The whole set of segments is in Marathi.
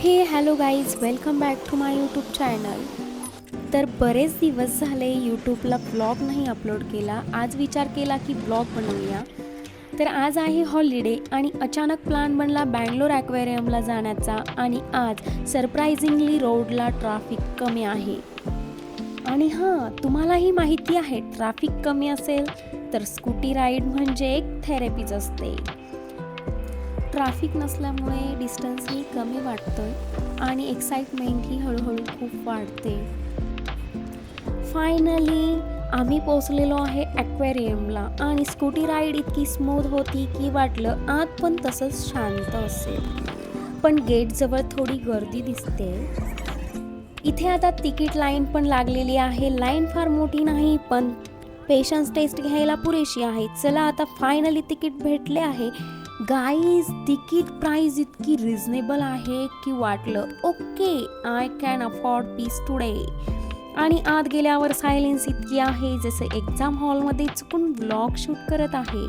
Hey hello guys welcome back to my YouTube channel. तर बरेच दिवस झाले यूट्यूबला ब्लॉग नाही अपलोड केला. आज विचार केला की ब्लॉग बनवूया. तर आज आहे हॉलिडे आणि अचानक प्लॅन बनला बँगलोर ॲक्वेरियमला जाण्याचा आणि आज सरप्रायझिंगली रोडला ट्रॅफिक कमी आहे. आणि हां तुम्हालाही माहिती आहे ट्रॅफिक कमी असेल तर स्कूटी राईड म्हणजे एक थेरपीच असते. ट्रॅफिक नसल्यामुळे डिस्टन्सही कमी वाटतोय आणि एक्साइटमेंटही हळूहळू खूप वाढते. फायनली आम्ही पोचलेलो आहे ॲक्वेरियमला आणि स्कूटी राईड इतकी स्मूथ होती की वाटलं आत पण तसंच शांत असेल. पण गेटजवळ थोडी गर्दी दिसते. इथे आता तिकीट लाईन पण लागलेली आहे. लाईन फार मोठी नाही पण पेशन्स टेस्ट घ्यायला पुरेशी आहे. चला आता फायनली तिकीट भेटले आहे. गाईज तिकीट प्राइस इतकी रिझनेबल आहे की वाटलं okay I can afford piece today आणि आत गेल्यावर सायलेन्स इतकी आहे जसं एक्झाम हॉलमध्ये चुकून व्लॉग शूट करत आहे.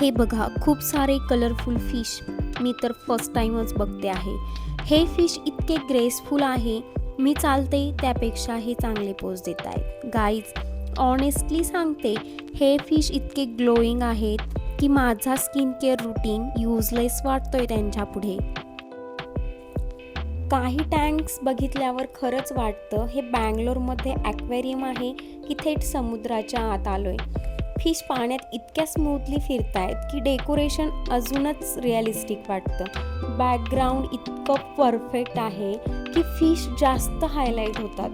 हे बघा खूप सारे कलरफुल फिश मी तर फर्स्ट टाइमच बघते आहे. हे फिश इतके ग्रेसफुल आहे. मी चालते त्यापेक्षा हे चांगले पोज देत आहेत गाईज ऑनेस्टली सांगते हे फिश इतके ग्लोईंग आहेत. की माझा स्किन केअर रुटीन यूजलेस वाटतोय त्यांच्या पुढे. काही टँक्स बघितल्यावर खरंच वाटतं हे बँगलोरमध्ये ॲक्वेरियम आहे की थेट समुद्राच्या आत आलोय. फिश पाण्यात इतक्या स्मूथली फिरतायत की डेकोरेशन अजूनच रिअलिस्टिक वाटतं. बॅकग्राऊंड इतकं परफेक्ट आहे की फिश जास्त हायलाईट होतात.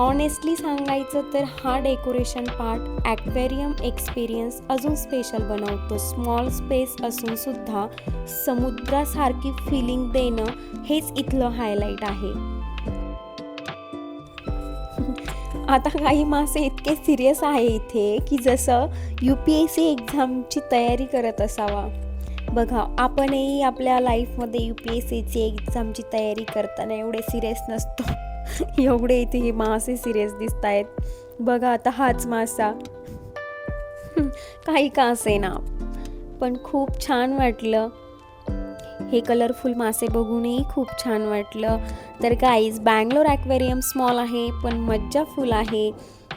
ऑनेस्टली सांगायचं तर हा डेकोरेशन पार्ट ॲक्वेरियम एक्सपिरियन्स अजून स्पेशल बनवतो. स्मॉल स्पेस असून सुद्धा समुद्रासारखी फिलिंग देणं हेच इथलं हायलाईट आहे. आता काही मासे इतके सिरियस आहे इथे की जसं यू पी एस सी एक्झामची तयारी करत असावा. बघा आपणही आपल्या लाईफमध्ये यू पी एस सीची एक्झामची तयारी करताना एवढे सिरियस नसतो. एवढे इथे हे मासे सिरियस दिसत आहेत बघा आता हाच मासा. काही का असे ना पण खूप छान वाटलं. हे कलरफुल मासे बघूनही खूप छान वाटलं. तर काहीच बँगलोर ॲक्वेरियम स्मॉल आहे पण मज्जा फुल आहे.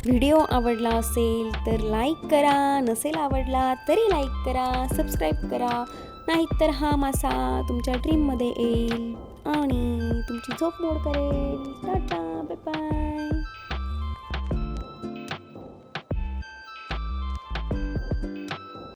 व्हिडिओ आवडला असेल तर लाईक करा. नसेल आवडला तरी लाईक करा. सबस्क्राईब करा. नाहीतर हा मासा तुमच्या ड्रीममध्ये येईल. आणि तुमची झोप मोड करेल. Tata bye bye